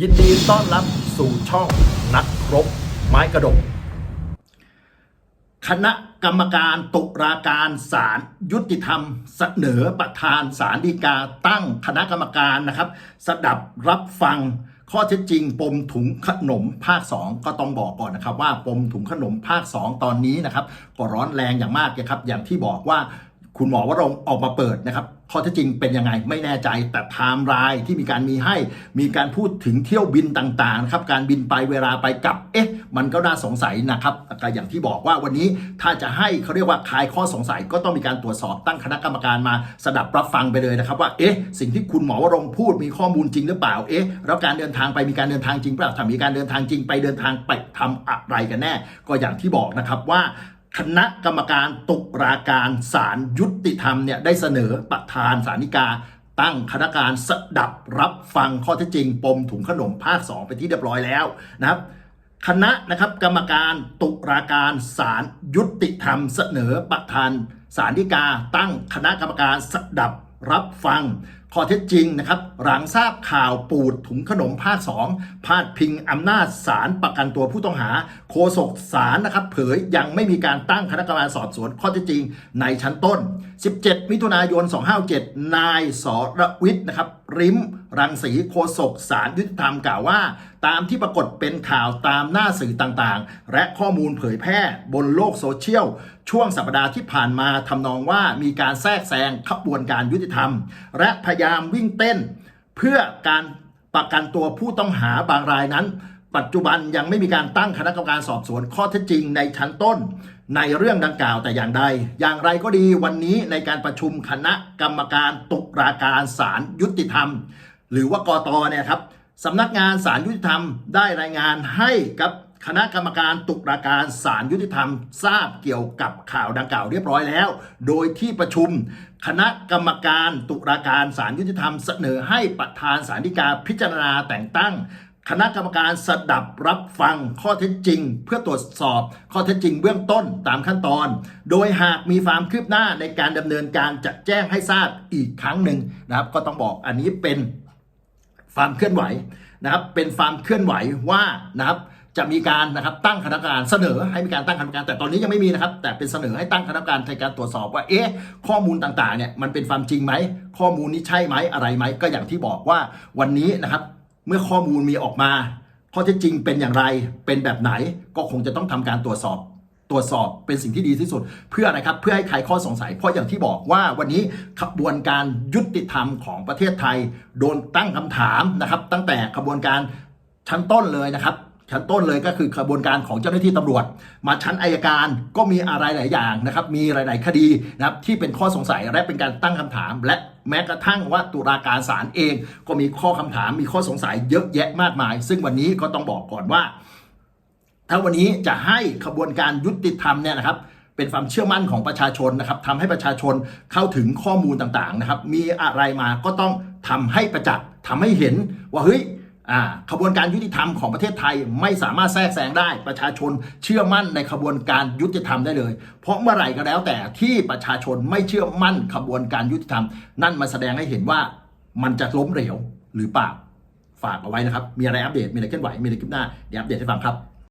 ยินดีต้อนรับสู่ช่องนักรบไม้กระดก คณะกรรมการตุลาการศาลยุติธรรม เสนอประธานศาลฎีกาตั้งคณะกรรมการนะครับ สดับรับฟังข้อเท็จจริงปมถุงขนมภาค 2 ก็ต้องบอกก่อนนะครับ ว่าปมถุงขนมภาค 2 ตอนนี้นะครับ ก็ร้อนแรงอย่างมากนะครับ อย่างที่บอกว่า คุณหมอวรงออกมาเปิดนะครับข้อเท็จจริงเป็นยังไงไม่แน่ใจแต่ไทม์ไลน์ที่มีการมีให้มีการพูดถึงเที่ยวบินต่างๆนะครับการบินไปเวลาไปกลับเอ๊ะ มันก็น่าสงสัยนะครับก็อย่างที่บอกว่าวันนี้ถ้าจะให้เขาเรียกว่าคลายข้อสงสัยก็ต้องมีการตรวจสอบตั้งคณะกรรมการมาสดับรับฟังไปเลยนะครับว่าเอ๊ะสิ่งที่คุณหมอวรงพูดมีข้อมูลจริงหรือเปล่าเอ๊ะแล้วการเดินทางไปมีการเดินทางจริงเปล่าถ้ามีการเดินทางจริงไปเดินทางไปทำอะไรกันแน่ ก็อย่างที่บอกนะครับว่า คณะกรรมการตุลาการศาลยุติธรรมเนี่ยได้เสนอประธานศาลฎีกา ตั้งคณะกรรมการสดับรับฟังข้อเท็จจริง ปมถุงขนมภาค 2 ไปที่เรียบร้อยแล้วนะครับ คณะนะครับกรรมการตุลาการศาลยุติธรรม เสนอประธานศาลฎีกา ตั้งคณะกรรมการสดับรับฟัง ข้อเท็จจริงนะครับ หลังทราบข่าวปูดถุงขนมภาค 2 พาดพิงอำนาจศาลประกันตัวผู้ต้องหาโฆษกศาลนะครับ เผยยังไม่มีการตั้งคณะกรรมการสอบสวนข้อเท็จจริงในชั้นต้น 17 มิถุนายน 257 นายสรวิทย์นะครับ ริมรังสีโฆษกศาลยุติธรรมกล่าวว่า ตามที่ปรากฏเป็นข่าวตามหน้าสื่อต่างๆ และข้อมูลเผยแพร่บนโลกโซเชียล ช่วงสัปดาห์ที่ผ่านมาทำนองว่ามีการแทรกแซงขบวนการยุติธรรม และพยายามวิ่งเต้น เพื่อการประกันตัวผู้ต้องหาบางรายนั้น ปัจจุบันยังไม่มีการตั้งคณะกรรมการสอบสวนข้อเท็จจริงในชั้นต้น ในเรื่องดังกล่าวแต่อย่างใด อย่างไรก็ดีวันนี้ในการประชุมคณะกรรมการตุลาการศาลยุติธรรม หรือว่ากตเนี่ยครับสำนักงานศาลยุติธรรมได้รายงานให้กับ คณะกรรมการตุลาการศาลยุติธรรม ทราบเกี่ยวกับข่าวดังกล่าวเรียบร้อยแล้ว โดยที่ประชุม คณะกรรมการตุลาการศาลยุติธรรม เสนอให้ประธานศาลฎีกาพิจารณาแต่งตั้ง คณะกรรมการสดับรับฟังข้อเท็จจริง เพื่อตรวจสอบข้อเท็จจริงเบื้องต้นตามขั้นตอน โดยหากมีความคืบหน้าในการดำเนินการจะแจ้งให้ทราบอีกครั้งหนึ่งนะครับ ก็ต้องบอกอันนี้เป็นความเคลื่อนไหวนะครับ เป็นความเคลื่อนไหวว่านะครับ จะมีการนะครับตั้งคณะกรรมการเสนอให้มีการตั้งคณะกรรมการแต่ตอนนี้ยังไม่มีนะครับ แต่เป็นเสนอให้ตั้งคณะกรรมการในการตรวจสอบว่าเอ๊ะข้อมูลต่างๆเนี่ยมันเป็นความจริงไหมข้อมูลนี้ใช่ไหมอะไรไหมก็อย่างที่บอกว่าวันนี้นะครับเมื่อข้อมูลมีออกมาข้อเท็จจริงเป็นอย่างไรเป็นแบบไหนก็คงจะต้องทำการตรวจสอบตรวจสอบเป็นสิ่งที่ดีที่สุด เพื่ออะไรครับเพื่อให้คลายข้อสงสัย เพราะอย่างที่บอกว่าวันนี้ขบวนการยุติธรรมของประเทศไทย โดนตั้งคำถามนะครับ ตั้งแต่ขบวนการชั้นต้นเลยนะครับ ชั้นต้นเลยก็คือขบวนการของเจ้าหน้าที่ตำรวจ มาชั้นอายการก็มีอะไรหลายอย่างนะครับ มีหลาย ๆ คดีนะครับที่เป็นข้อสงสัยและเป็นการตั้งคำถาม และแม้กระทั่งว่าตุลาการศาลเองก็มีข้อคำถาม มีข้อสงสัยเยอะแยะมากมาย ซึ่งวันนี้ก็ต้องบอกก่อนว่า ถ้าวันนี้จะให้ขบวนการยุติธรรมเนี่ยนะครับเป็นความเชื่อมั่นของประชาชนนะครับทำให้ประชาชนเข้าถึงข้อมูลต่าง ๆ นะครับ มีอะไรมาก็ต้องทำให้ประจักษ์ทำให้เห็นว่าเฮ้ย ขบวนการยุติธรรมของประเทศไทยไม่สามารถแทรกแซงได้ ประชาชนเชื่อมั่นในขบวนการยุติธรรมได้เลย เพราะเมื่อไหร่ก็แล้วแต่ที่ประชาชนไม่เชื่อมั่นขบวนการยุติธรรม นั่นมาแสดงให้เห็นว่ามันจะล้มเหลวหรือเปล่าฝากเอาไว้นะครับ มีอะไรอัปเดต มีอะไรเคลื่อนไหว มีอะไรคลิปหน้า เดี๋ยวอัปเดตให้ฟังครับ